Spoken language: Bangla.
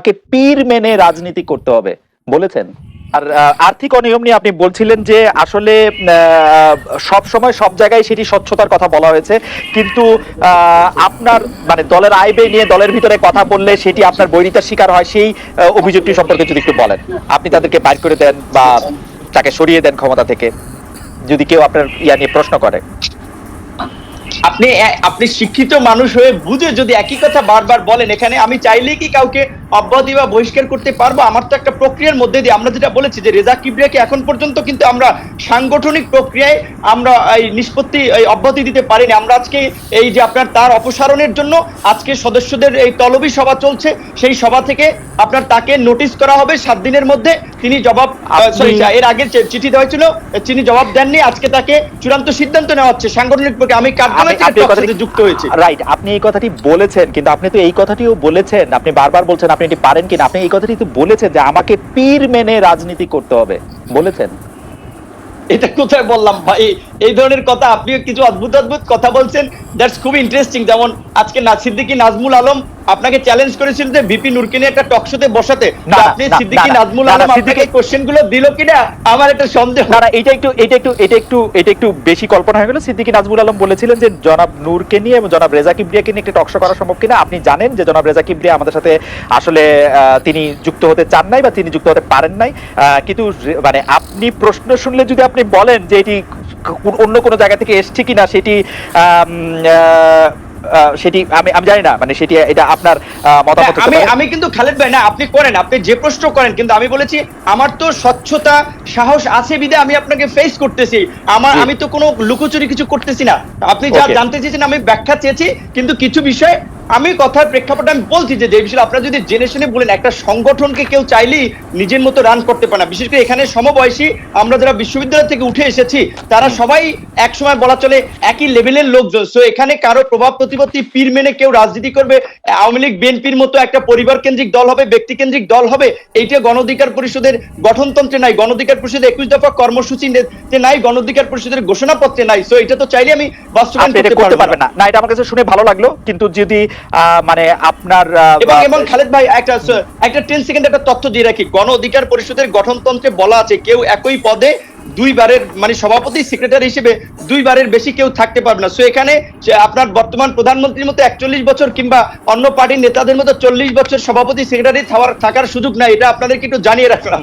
তাকে পীর মেনে রাজনীতি করতে হবে, বলেছেন। আর আর্থিক অনিয়ম নিয়ে আপনি বলছিলেন যে আসলে সব সময় সব জায়গায় সেটি স্বচ্ছতার কথা বলা হয়েছে, কিন্তু আপনার মানে দলের আয় ব্যয় নিয়ে দলের ভিতরে কথা বললে সেটি আপনার বৈরিতার শিকার হয়, সেই অভিযোগটি সম্পর্কে যদি একটু বলেন। আপনি তাদেরকে বাইর করে দেন বা তাকে সরিয়ে দেন ক্ষমতা থেকে, যদি কেউ আপনার ইয়া নিয়ে প্রশ্ন করে। আপনি আপনি শিক্ষিত মানুষ হয়ে বুঝে যদি একই কথা বারবার বলেন, এখানে আমি চাইলেই কি কাউকে অব্যাহতি বা বহিষ্কার করতে পারব আমার তো একটা প্রক্রিয়ার মধ্যে দিয়ে। আমরা যেটা বলেছি যে রেজা কিবরিয়াকে এখন পর্যন্ত কিন্তু আমরা সাংগঠনিক প্রক্রিয়ায় আমরা এই নিষ্পত্তি এই অব্যাহতি দিতে পারিনি। আমরা আজকে এই যে আপনার তার অপসারণের জন্য আজকে সদস্যদের এই তলবি সভা চলছে সেই সভা থেকে আপনার তাকে নোটিশ করা হবে সাত দিনের মধ্যে। তিনি জবাব সরি এর আগে চিঠি দেওয়া হয়েছিল তিনি জবাব দেননি। আজকে তাকে চূড়ান্ত সিদ্ধান্ত নেওয়া হচ্ছে সাংগঠনিক প্রক্রিয়া। আমি কার্যালয় যুক্ত হয়েছে। রাইট আপনি এই কথাটি বলেছেন কিন্তু আপনি তো এই কথাটিও বলেছেন। আপনি বারবার বলছেন আপনি এটি পারেন কিনা? আপনি এই কথাটি বলেছেন যে আমাকে পীর মেনে রাজনীতি করতে হবে। বলেছেন? এটা কোথায় বললাম ভাই? এই ধরনের কথা আপনি কিছু অদ্ভুত অদ্ভুত কথা বলছেন। দ্যাটস খুব ইন্টারেস্টিং যেমন আজকে না সিদ্দিকী নাজমুল আলম আপনাকে চ্যালেঞ্জ করেছিল যে ভিপি নুরকে নিয়ে একটা টক শোতে বসাতে। আপনি সিদ্দিকী নাজমুল আলম আপনাকে সিদ্দিকী- কোশ্চেনগুলো দিল কিনা? আমার একটা সন্দেহ। না না এটা একটু এটা একটু এটা একটু এটা একটু বেশি কল্পনা হয়ে গেল। সিদ্দিকী নাজমুল আলম বলেছিলেন যে জনাব নূরকে নিয়ে এবং জনাব রেজা কিবরিয়াকে নিয়ে একটা টকশো করা সম্ভব কিনা। আপনি জানেন যে জনাব রেজা কিবরিয়া আমাদের সাথে আসলে আহ, তিনি যুক্ত হতে চান নাই বা তিনি যুক্ত হতে পারেন নাই। আহ, কিন্তু মানে আপনি প্রশ্ন শুনলে যদি আপনি বলেন যে এটি অন্য কোনো জায়গা থেকে এসছে কিনা সেটি সেটি আমি আমি জানি না মানে সেটি এটা আপনার মতামত হ্যাঁ, আমি আমি কিন্তু খালেদ ভাই না আপনি করেন আপনি যে প্রশ্ন করেন কিন্তু আমি বলেছি আমার তো স্বচ্ছতা সাহস আছে বিদে আমি আপনাকে ফেস করতেছি। আমার আমি তো কোনো লুকোচুরি কিছু করতেছি না। আপনি যা জানতে চেয়েছেন আমি ব্যাখ্যা চেয়েছি কিন্তু কিছু বিষয় আমি কথার প্রেক্ষাপটে আমি বলছি যে যে বিষয়ে আপনারা যদি জেনে শুনে বলেন একটা সংগঠনকে কেউ চাইলেই নিজের মতো রান করতে পারে না। বিশেষ করে এখানে সমবয়সী আমরা যারা বিশ্ববিদ্যালয় থেকে উঠে এসেছি তারা সবাই এক সময় বলা চলে একই লেভেলের লোকজন। সো এখানে কারও প্রভাব প্রতিপত্তি পীর মেনে কেউ রাজনীতি করবে আওয়ামী লীগ বিএনপির মতো একটা পরিবার কেন্দ্রিক দল হবে ব্যক্তি কেন্দ্রিক দল হবে এইটা গণঅধিকার পরিষদের গঠনতন্ত্রে নাই। গণঅধিকার পরিষদের একুশ দফা কর্মসূচিতে নাই গণঅধিকার পরিষদের ঘোষণাপত্রে নাই। সো এটা তো চাইলে আমি বাস্তবায়ন করতে পারব না। না এটা আমার কাছে শুনে ভালো লাগল। কিন্তু যদি মানে আপনার এবং এবং খালেদ ভাই একটা একটা টেন সেকেন্ড একটা তথ্য দিয়ে রাখি। গণ অধিকার পরিষদের গঠনতন্ত্রে বলা আছে কেউ একই পদে দুইবারের মানে সভাপতি সেক্রেটারি হিসেবে দুইবারের বেশি কেউ থাকতে পারবে না। সো এখানে যে আপনার বর্তমান প্রধানমন্ত্রীর মতো একচল্লিশ বছর কিংবা অন্য পার্টির নেতাদের মতো চল্লিশ বছর সভাপতি সেক্রেটারি থাকার সুযোগ নাই এটা আপনাদেরকে একটু জানিয়ে রাখলাম।